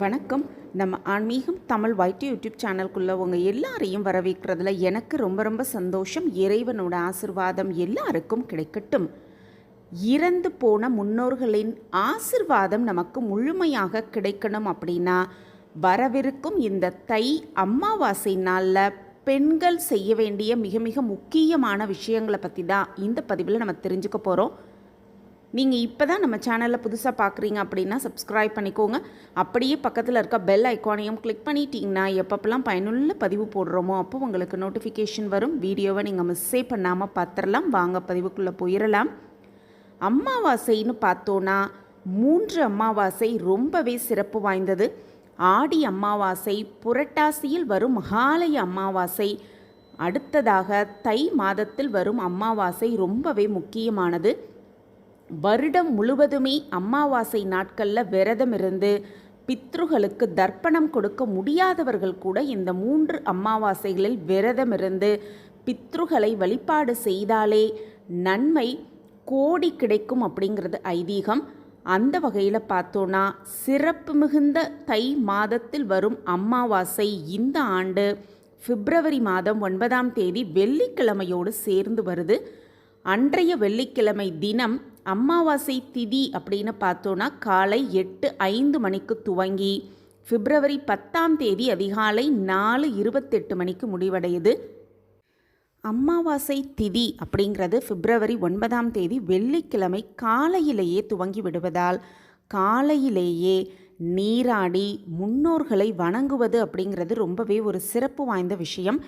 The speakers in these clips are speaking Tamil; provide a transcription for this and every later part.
வணக்கம். நம்ம ஆன்மீகம் தமிழ் வைட்டி யூடியூப் சேனலுக்குள்ளே உங்கள் எல்லாரையும் வரவேற்கிறதுல எனக்கு ரொம்ப ரொம்ப சந்தோஷம். இறைவனோட ஆசிர்வாதம் எல்லாருக்கும் கிடைக்கட்டும். இறந்து போன முன்னோர்களின் ஆசிர்வாதம் நமக்கு முழுமையாக கிடைக்கணும் அப்படின்னா வரவிருக்கும் இந்த தை அம்மாவாசை நாளில் பெண்கள் செய்ய வேண்டிய மிக மிக முக்கியமான விஷயங்களை பற்றி தான் இந்த பதிவில் நம்ம தெரிஞ்சுக்க போகிறோம் நீங்கள் இப்போ தான் நம்ம சேனலில் புதுசாக பார்க்குறீங்க அப்படின்னா சப்ஸ்கிரைப் பண்ணிக்கோங்க. அப்படியே பக்கத்தில் இருக்க பெல் ஐக்கானையும் கிளிக் பண்ணிட்டீங்கன்னா எப்பப்பெல்லாம் பயனுள்ள பதிவு போடுறோமோ அப்போ உங்களுக்கு நோட்டிஃபிகேஷன் வரும். வீடியோவை நீங்கள் மிஸ்ஸே பண்ணாமல் பார்த்துடலாம் வாங்க பதிவுக்குள்ளே போயிடலாம் அமாவாசைன்னு பார்த்தோன்னா மூன்று அமாவாசை ரொம்பவே சிறப்பு வாய்ந்தது. ஆடி அமாவாசை புரட்டாசியில் வரும் மகாலய அமாவாசை அடுத்ததாக தை மாதத்தில் வரும் அமாவாசை ரொம்பவே முக்கியமானது. வருடம் முழுவதுமே அமாவாசை நாட்களில் விரதம் இருந்து பித்ருகளுக்கு தர்ப்பணம் கொடுக்க முடியாதவர்கள் கூட இந்த மூன்று அமாவாசைகளில் விரதம் இருந்து பித்ருகளை வழிபாடு செய்தாலே நன்மை கோடி கிடைக்கும் அப்படிங்கிறது ஐதீகம். அந்த வகையில் பார்த்தோன்னா சிறப்பு மிகுந்த தை மாதத்தில் வரும் அமாவாசை இந்த ஆண்டு பிப்ரவரி மாதம் ஒன்பதாம் தேதி வெள்ளிக்கிழமையோடு சேர்ந்து வருது. அன்றைய வெள்ளிக்கிழமை தினம் அமாவாசை திதி அப்படின்னு பார்த்தோன்னா காலை எட்டு ஐந்து மணிக்கு துவங்கி பிப்ரவரி பத்தாம் தேதி அதிகாலை நாலு இருபத்தெட்டு மணிக்கு முடிவடையுது. அமாவாசை திதி அப்படிங்கிறது பிப்ரவரி ஒன்பதாம் தேதி வெள்ளிக்கிழமை காலையிலேயே துவங்கி விடுவதால் காலையிலேயே நீராடி முன்னோர்களை வணங்குவது அப்படிங்கிறது ரொம்பவே ஒரு சிறப்பு வாய்ந்த விஷயம்.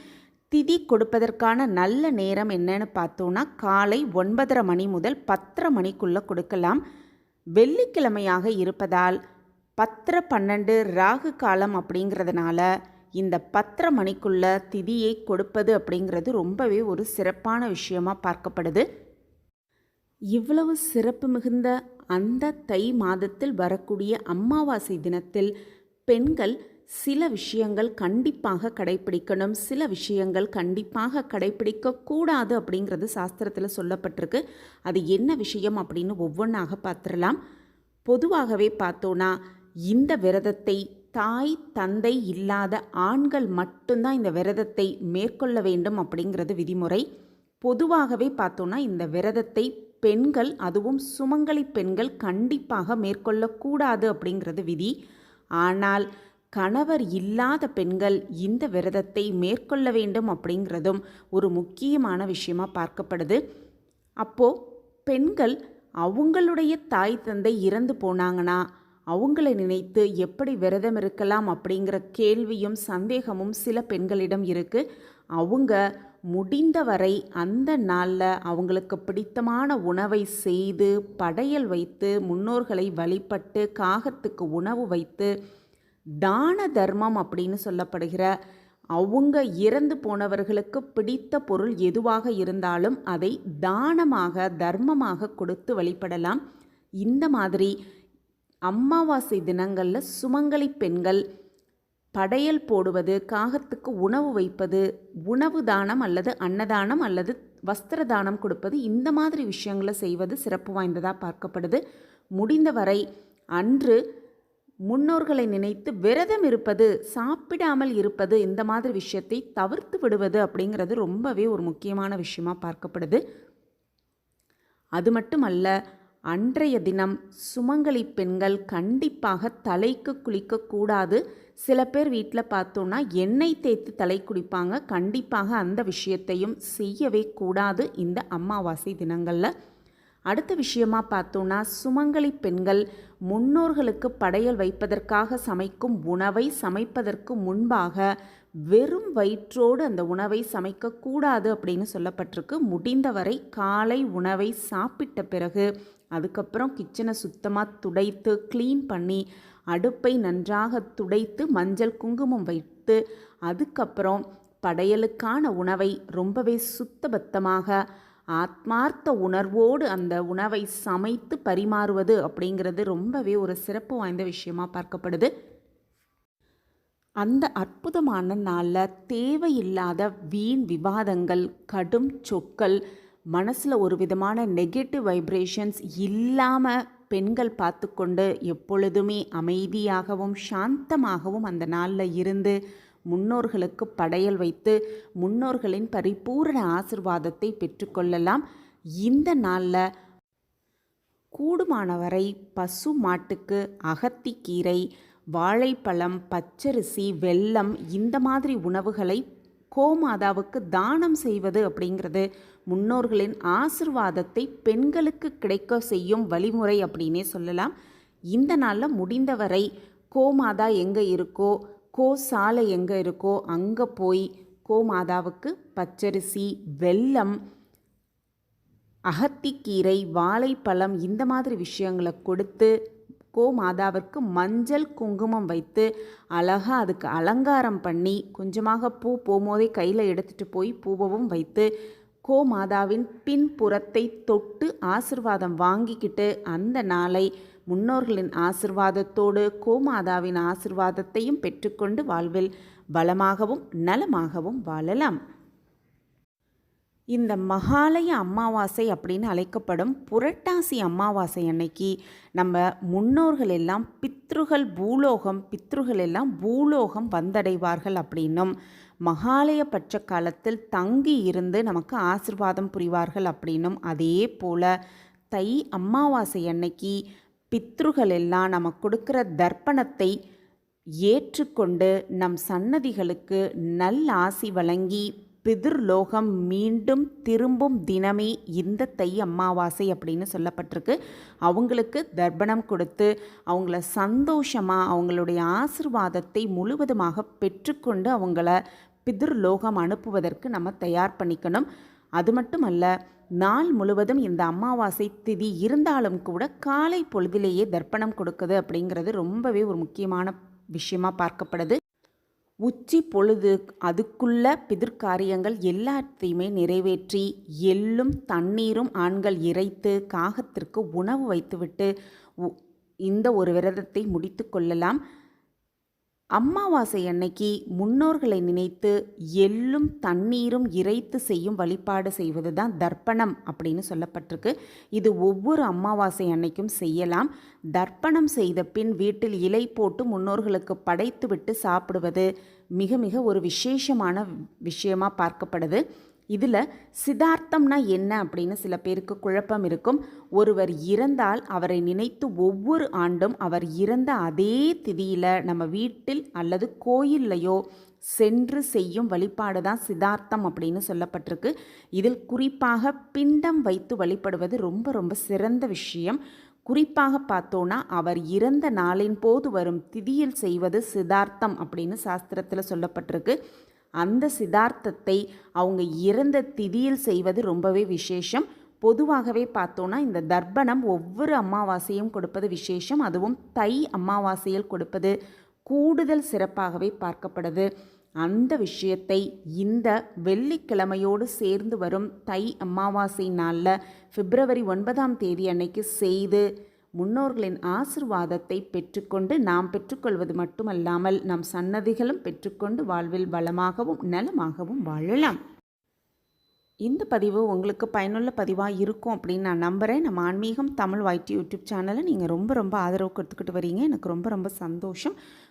திதி கொடுப்பதற்கான நல்ல நேரம் என்னன்னு பார்த்தோன்னா காலை ஒன்பதரை மணி முதல் பத்தரை மணிக்குள்ளே கொடுக்கலாம். வெள்ளிக்கிழமையாக இருப்பதால் பத்தரை பன்னெண்டு ராகு காலம் அப்படிங்கிறதுனால இந்த பத்தரை மணிக்குள்ள திதியை கொடுப்பது அப்படிங்கிறது ரொம்பவே ஒரு சிறப்பான விஷயமாக பார்க்கப்படுது. இவ்வளவு சிறப்பு மிகுந்த அந்த தை மாதத்தில் வரக்கூடிய அமாவாசை தினத்தில் பெண்கள் சில விஷயங்கள் கண்டிப்பாக கடைப்பிடிக்கணும் சில விஷயங்கள் கண்டிப்பாக கடைப்பிடிக்க கூடாது அப்படிங்கிறது சாஸ்திரத்தில் சொல்லப்பட்டிருக்கு. அது என்ன விஷயம் அப்படின்னு ஒவ்வொன்றாக பார்த்துடலாம். பொதுவாகவே பார்த்தோன்னா இந்த விரதத்தை தாய் தந்தை இல்லாத ஆண்கள் மட்டும்தான் இந்த விரதத்தை மேற்கொள்ள வேண்டும் அப்படிங்கிறது விதிமுறை. பொதுவாகவே பார்த்தோன்னா இந்த விரதத்தை பெண்கள் அதுவும் சுமங்கலி பெண்கள் கண்டிப்பாக மேற்கொள்ளக்கூடாது அப்படிங்கிறது விதி. ஆனால் கணவர் இல்லாத பெண்கள் இந்த விரதத்தை மேற்கொள்ள வேண்டும் அப்படிங்கிறதும் ஒரு முக்கியமான விஷயமா பார்க்கப்படுது. அப்போது பெண்கள் அவங்களுடைய தாய் தந்தை இறந்து போனாங்கன்னா அவங்கள நினைத்து எப்படி விரதம் இருக்கலாம் அப்படிங்கிற கேள்வியும் சந்தேகமும் சில பெண்களிடம் இருக்குது அவங்க முடிந்தவரை அந்த நாளில் அவங்களுக்கு பிடித்தமான உணவை செய்து படையல் வைத்து முன்னோர்களை வழிபட்டு காகத்துக்கு உணவு வைத்து தான தர்மம் அப்படின்னு சொல்லப்படுகிற அவங்க இறந்து போனவர்களுக்கு பிடித்த பொருள் எதுவாக இருந்தாலும் அதை தானமாக தர்மமாக கொடுத்து வழிபடலாம். இந்த மாதிரி அமாவாசை தினங்களில் சுமங்கலி பெண்கள் படையல் போடுவது காகத்துக்கு உணவு வைப்பது உணவு தானம் அல்லது அன்னதானம் அல்லது வஸ்திர தானம் கொடுப்பது இந்த மாதிரி விஷயங்களை செய்வது சிறப்பு வாய்ந்ததாக பார்க்கப்படுது. முடிந்தவரை அன்று முன்னோர்களை நினைத்து விரதம் இருப்பது சாப்பிடாமல் இருப்பது இந்த மாதிரி விஷயத்தை தவிர்த்து விடுவது அப்படிங்கிறது ரொம்பவே ஒரு முக்கியமான விஷயமா பார்க்கப்படுது. அது மட்டுமல்ல அன்றைய தினம் சுமங்கலி பெண்கள் கண்டிப்பாக தலைக்கு குளிக்கக்கூடாது சில பேர் வீட்டில் பார்த்தோன்னா எண்ணெய் தேய்த்து தலை குளிப்பாங்க. கண்டிப்பாக அந்த விஷயத்தையும் செய்யவே கூடாது இந்த அமாவாசை தினங்களில். அடுத்த விஷயமா பார்த்தோன்னா சுமங்கலி பெண்கள் முன்னோர்களுக்கு படையல் வைப்பதற்காக சமைக்கும் உணவை சமைப்பதற்கு முன்பாக வெறும் வயிற்றோடு அந்த உணவை சமைக்கக்கூடாது அப்படின்னு சொல்லப்பட்டிருக்கு. முடிந்தவரை காலை உணவை சாப்பிட்ட பிறகு அதுக்கப்புறம் கிச்சனை சுத்தமாக துடைத்து க்ளீன் பண்ணி அடுப்பை நன்றாக துடைத்து மஞ்சள் குங்குமம் வைத்து அதுக்கப்புறம் படையலுக்கான உணவை ரொம்பவே சுத்தபத்தமாக ஆத்மார்த்த உணர்வோடு அந்த உணவை சமைத்து பரிமாறுவது அப்படிங்கிறது ரொம்பவே ஒரு சிறப்பு வாய்ந்த விஷயமாக பார்க்கப்படுது. அந்த அற்புதமான நாளில் தேவையில்லாத வீண் விவாதங்கள் கடும் சொற்கள் மனசில் ஒரு விதமான நெகட்டிவ் வைப்ரேஷன்ஸ் இல்லாமல் பெண்கள் பார்த்து கொண்டு எப்பொழுதுமே அமைதியாகவும் சாந்தமாகவும் அந்த நாளில் இருந்து முன்னோர்களுக்கு படையல் வைத்து முன்னோர்களின் பரிபூரண ஆசிர்வாதத்தை பெற்றுக்கொள்ளலாம். இந்த நாளில் கூடுமானவரை பசு மாட்டுக்கு அகத்திக்கீரை வாழைப்பழம் பச்சரிசி வெல்லம் இந்த மாதிரி உணவுகளை கோமாதாவுக்கு தானம் செய்வது அப்படிங்கிறது முன்னோர்களின் ஆசிர்வாதத்தை பெண்களுக்கு கிடைக்க செய்யும் வழிமுறை அப்படின்னே சொல்லலாம். இந்த நாளில் முடிந்தவரை கோமாதா எங்கே இருக்கோ கோ சாலை எங்கே இருக்கோ அங்கே போய் கோமாதாவுக்கு பச்சரிசி வெல்லம் அகத்திக்கீரை வாழைப்பழம் இந்த மாதிரி விஷயங்களை கொடுத்து கோமாதாவிற்கு மஞ்சள் குங்குமம் வைத்து அழகாக அதுக்கு அலங்காரம் பண்ணி கொஞ்சமாக பூ போகும்போதே கையில் எடுத்துகிட்டு போய் பூவவும் வைத்து கோமாதாவின் பின்புறத்தை தொட்டு ஆசிர்வாதம் வாங்கிக்கிட்டு அந்த நாளை முன்னோர்களின் ஆசிர்வாதத்தோடு கோமாதாவின் ஆசிர்வாதத்தையும் பெற்றுக்கொண்டு வாழ்வில் பலமாகவும் நலமாகவும் வாழலாம். இந்த மகாலய அமாவாசை அப்படின்னு அழைக்கப்படும் புரட்டாசி அமாவாசை அன்னைக்கு நம்ம முன்னோர்கள் எல்லாம் பித்ருகள் பூலோகம் பித்ருகள் எல்லாம் பூலோகம் வந்தடைவார்கள் அப்படின்னும் மகாலய பட்ச காலத்தில் தங்கி இருந்து நமக்கு ஆசிர்வாதம் புரிவார்கள் அப்படின்னும் அதே போல் தை அமாவாசை அன்னைக்கு பித்ருகள் எல்லாம் நம்ம கொடுக்குற தர்ப்பணத்தை ஏற்றுக்கொண்டு நம் சன்னதிகளுக்கு நல்ல ஆசி வழங்கி பிதிர்லோகம் மீண்டும் திரும்பும் தினமே இந்த தை அமாவாசை அப்படின்னு சொல்லப்பட்டிருக்கு. அவங்களுக்கு தர்ப்பணம் கொடுத்து அவங்கள சந்தோஷமாக அவங்களுடைய ஆசிர்வாதத்தை முழுவதுமாக பெற்றுக்கொண்டு அவங்கள பிதிர்லோகம் அனுப்புவதற்கு நம்ம தயார் பண்ணிக்கணும். அது மட்டும் அல்ல நாள் முழுவதும் இந்த அமாவாசை திதி இருந்தாலும் கூட காலை பொழுதிலேயே தர்ப்பணம் கொடுக்குது அப்படிங்கிறது ரொம்பவே ஒரு முக்கியமான விஷயமா பார்க்கப்படுது. உச்சி பொழுது அதுக்குள்ள பிதிர்காரியங்கள் எல்லாத்தையுமே நிறைவேற்றி எள்ளும் தண்ணீரும் ஆண்கள் இறைத்து காகத்திற்கு உணவு வைத்துவிட்டு இந்த ஒரு விரதத்தை முடித்து கொள்ளலாம். அமாவாசை அன்னைக்கு முன்னோர்களை நினைத்து எள்ளும் தண்ணீரும் இறைத்து செய்யும் வழிபாடு செய்வது தான் தர்ப்பணம் அப்படின்னு சொல்லப்பட்டிருக்கு. இது ஒவ்வொரு அமாவாசை அன்னைக்கும் செய்யலாம். தர்ப்பணம் செய்த பின் வீட்டில் இலை போட்டு முன்னோர்களுக்கு படைத்து விட்டு சாப்பிடுவது மிக மிக ஒரு விசேஷமான விஷயமாக பார்க்கப்படுது. இதில் சிதார்த்தம்னா என்ன அப்படின்னு சில பேருக்கு குழப்பம் இருக்கும். ஒருவர் இறந்தால் அவரை நினைத்து ஒவ்வொரு ஆண்டும் அவர் இறந்த அதே திதியில் நம்ம வீட்டில் அல்லது கோயில்லையோ சென்று செய்யும் வழிபாடு தான் சிதார்த்தம் அப்படின்னு சொல்லப்பட்டிருக்கு. இதில் குறிப்பாக பிண்டம் வைத்து வழிபடுவது ரொம்ப ரொம்ப சிறந்த விஷயம். குறிப்பாக பார்த்தோன்னா அவர் இறந்த நாளின் போது வரும் திதியில் செய்வது சிதார்த்தம் அப்படின்னு சாஸ்திரத்தில் சொல்லப்பட்டிருக்கு. அந்த சிதார்த்தத்தை அவங்க இறந்த திதியில் செய்வது ரொம்பவே விசேஷம். பொதுவாகவே பார்த்தோன்னா இந்த தர்ப்பணம் ஒவ்வொரு அமாவாசையும் கொடுப்பது விசேஷம். அதுவும் தை அமாவாசையில் கொடுப்பது கூடுதல் சிறப்பாகவே பார்க்கப்படுது. அந்த விஷயத்தை இந்த வெள்ளிக்கிழமையோடு சேர்ந்து வரும் தை அமாவாசை நாளில் பிப்ரவரி ஒன்பதாம் தேதி அன்னைக்கு செய்து முன்னோர்களின் ஆசிர்வாதத்தை பெற்றுக்கொண்டு நாம் பெற்றுக்கொள்வது மட்டுமல்லாமல் நம் சன்னதிகளும் பெற்றுக்கொண்டு வாழ்வில் வளமாகவும் நலமாகவும் வாழலாம். இந்த பதிவு உங்களுக்கு பயனுள்ள பதிவாக இருக்கும் அப்படின்னு நான் நம்புகிறேன் நம்ம ஆன்மீகம் தமிழ் வைட்டி யூடியூப் சேனலை நீங்கள் ரொம்ப ரொம்ப ஆதரவு கொடுத்துக்கிட்டு வரீங்க. எனக்கு ரொம்ப ரொம்ப சந்தோஷம்.